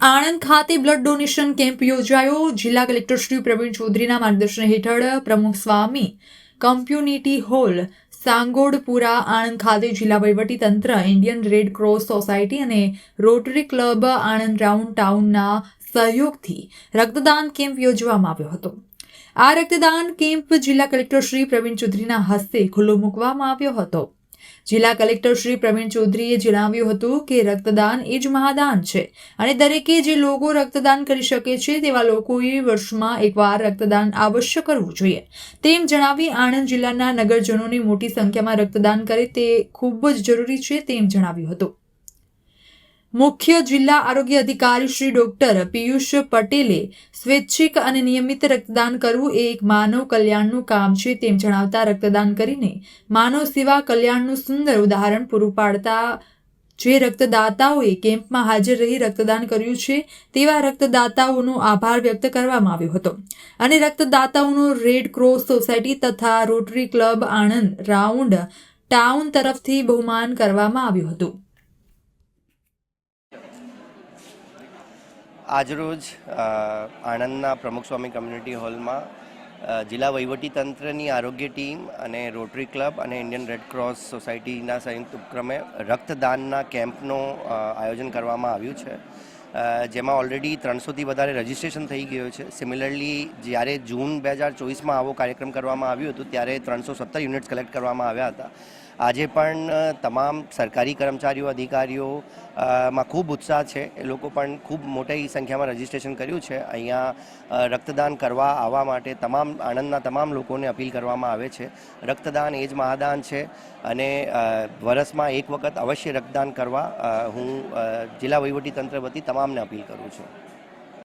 આણંદ ખાતે blood donation camp યોજાયો. જિલ્લા કલેક્ટર શ્રી પ્રવીણ ચૌધરીના માર્ગદર્શન હેઠળ પ્રમુખ સ્વામી કમ્પ્યુનિટી હોલ, સાંગોડપુરા, આણંદ ખાતે જિલ્લા તંત્ર, ઇન્ડિયન રેડ ક્રોસ સોસાયટી અને રોટરી ક્લબ આણંદ રાઉન્ડ ટાઉનના સહયોગથી રક્તદાન કેમ્પ યોજવામાં આવ્યો હતો. આ રક્તદાન કેમ્પ જિલ્લા કલેક્ટર શ્રી પ્રવીણ ચૌધરીના હસ્તે ખુલ્લો મૂકવામાં આવ્યો હતો. જિલ્લા કલેક્ટર શ્રી પ્રવીણ ચૌધરીએ જણાવ્યું હતું કે રક્તદાન એ જ મહાદાન છે અને દરેકે જે લોકો રક્તદાન કરી શકે છે તેવા લોકોએ વર્ષમાં એકવાર રક્તદાન અવશ્ય કરવું જોઈએ. તેમ જણાવી આણંદ જિલ્લાના નગરજનોને મોટી સંખ્યામાં રક્તદાન કરે તે ખૂબ જ જરૂરી છે તેમ જણાવ્યું હતું. મુખ્ય જિલ્લા આરોગ્ય અધિકારી શ્રી ડોક્ટર પિયુષ પટેલે સ્વૈચ્છિક અને નિયમિત રક્તદાન કરવું એ એક માનવ કલ્યાણનું કામ છે તેમ જણાવતા રક્તદાન કરીને માનવ સેવા કલ્યાણનું સુંદર ઉદાહરણ પૂરું પાડતા જે રક્તદાતાઓએ કેમ્પમાં હાજર રહી રક્તદાન કર્યું છે તેવા રક્તદાતાઓનો આભાર વ્યક્ત કરવામાં આવ્યો હતો. અને રક્તદાતાઓનું રેડ ક્રોસ સોસાયટી તથા rotary club Anand round town તરફથી બહુમાન કરવામાં આવ્યું હતું. આજરોજ આણંદના પ્રમુખ સ્વામી કમ્યુનિટી હોલમાં જિલ્લા વહીવટીતંત્રની આરોગ્ય ટીમ અને રોટરી ક્લબ અને ઇન્ડિયન રેડ ક્રોસ સોસાયટીના સંયુક્ત ઉપક્રમે રક્તદાનના કેમ્પનું આયોજન કરવામાં આવ્યું છે. જેમાં ઓલરેડી ત્રણસોથી વધારે રજિસ્ટ્રેશન થઈ ગયું છે. સિમિલરલી જ્યારે જૂન બે હજાર ચોવીસમાં આવો કાર્યક્રમ કરવામાં આવ્યું હતું, ત્યારે ત્રણસો સત્તર યુનિટ્સ કલેક્ટ કરવામાં આવ્યા હતા. આજે પણ તમામ સરકારી કર્મચારીઓ, અધિકારીઓ માં ખૂબ ઉત્સાહ છે. એ લોકો પણ ખૂબ મોટી સંખ્યામાં રજીસ્ટ્રેશન કર્યું છે. અહીંયા રક્તદાન કરવા આવવા માટે તમામ, આણંદના તમામ લોકોને અપીલ કરવામાં આવે છે. રક્તદાન એ જ મહાદાન છે અને વર્ષમાં એક વખત અવશ્ય રક્તદાન કરવા હું જિલ્લા વહીવટીતંત્ર વતી તમામને અપીલ કરું છું.